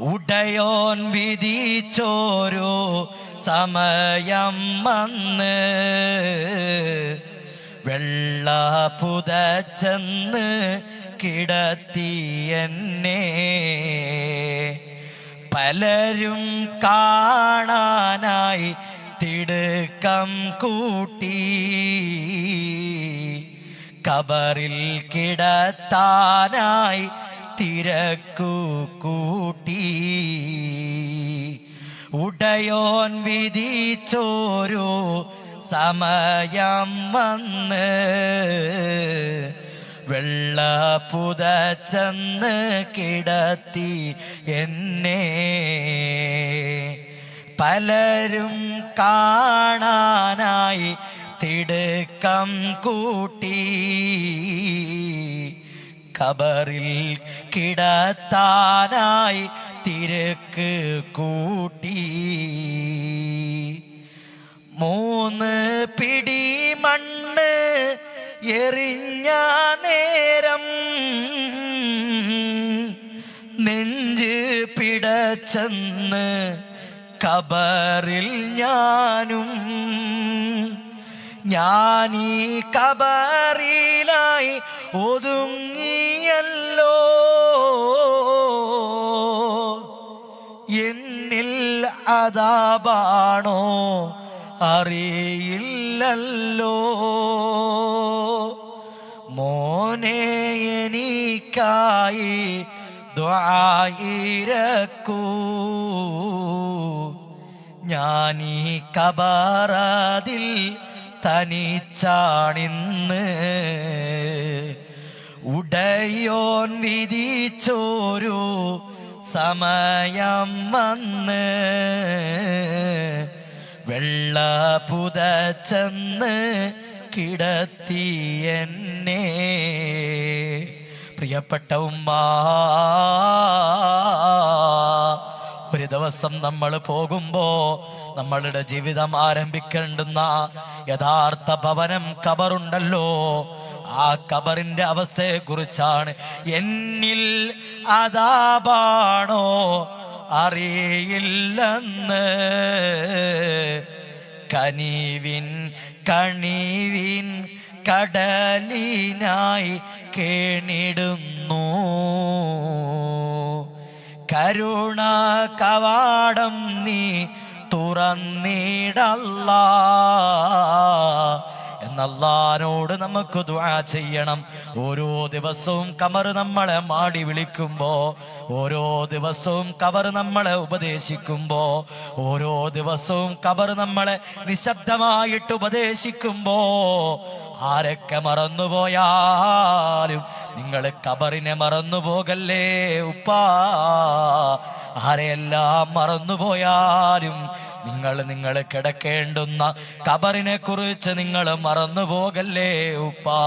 ഉടയോൻ വിധിച്ചോരോ സമയം വന്ന് വെള്ള പുതച്ചെന്ന് കിടത്തി എന്നെ. പലരും കാണാനായി തിടുക്കം കൂട്ടി. കബറിൽ കിടത്താനായി തിരക്കു കൂട്ടി. ഉടയോൻ വിധിച്ചോരോ സമയം വന്ന് വെള്ള പുതച്ചെന്ന് കിടത്തി എന്നെ പലരും കാണാനായി തിടുക്കം കൂട്ടി. ഖബറിൽ കിടത്താനായി തിരക്ക് കൂട്ടി. മൂന്ന് പിടി മണ്ണ് എറിഞ്ഞ നേരം നെഞ്ച് പിടച്ചെന്ന് കബറിൽ ഞാനും. ഞാനീ കബറിലായി ഒതുങ്ങിയല്ലോ എന്നിൽ അതാപാണോ? അറിയില്ലല്ലോ. മോനെ എനിക്കായി ദ്വായിരക്കൂ ഞാനീ കബാറാതിൽ തനിച്ചാണിന്ന്. ഉടയോൻ വിധിച്ചോരു സമയം വന്ന് വെള്ള പുതച്ചെന്ന് കിടത്തി എന്നെ. പ്രിയപ്പെട്ട ഉമ്മ ഒരു ദിവസം നമ്മൾ പോകുമ്പോ നമ്മളുടെ ജീവിതം ആരംഭിക്കേണ്ടുന്ന യഥാർത്ഥ ഭവനം കബറുണ്ടല്ലോ ആ കബറിന്റെ അവസ്ഥയെ കുറിച്ചാണ് എന്നിൽ അതാപാണോ അറിയില്ലെന്ന്. കനീവിൻ കണീവിൻ കടലിനായി കേണിടുന്നു. കരുണ കവാടം നീ തുറന്നിടല്ല. എന്നല്ലാനോട് നമുക്ക് ദുആ ചെയ്യണം. ഓരോ ദിവസവും കമർ നമ്മളെ മാടി വിളിക്കുമ്പോ ഓരോ ദിവസവും കബർ നമ്മളെ ഉപദേശിക്കുമ്പോ ഓരോ ദിവസവും കബർ നമ്മളെ നിശബ്ദമായിട്ട് ഉപദേശിക്കുമ്പോ ആരൊക്കെ മറന്നുപോയാലും നിങ്ങൾ കബറിനെ മറന്നു പോകല്ലേ ഉപ്പാ? ആരെയെല്ലാം മറന്നുപോയാലും നിങ്ങൾ നിങ്ങൾ കിടക്കേണ്ടുന്ന കബറിനെ കുറിച്ച് നിങ്ങൾ മറന്നു പോകല്ലേ ഉപ്പാ?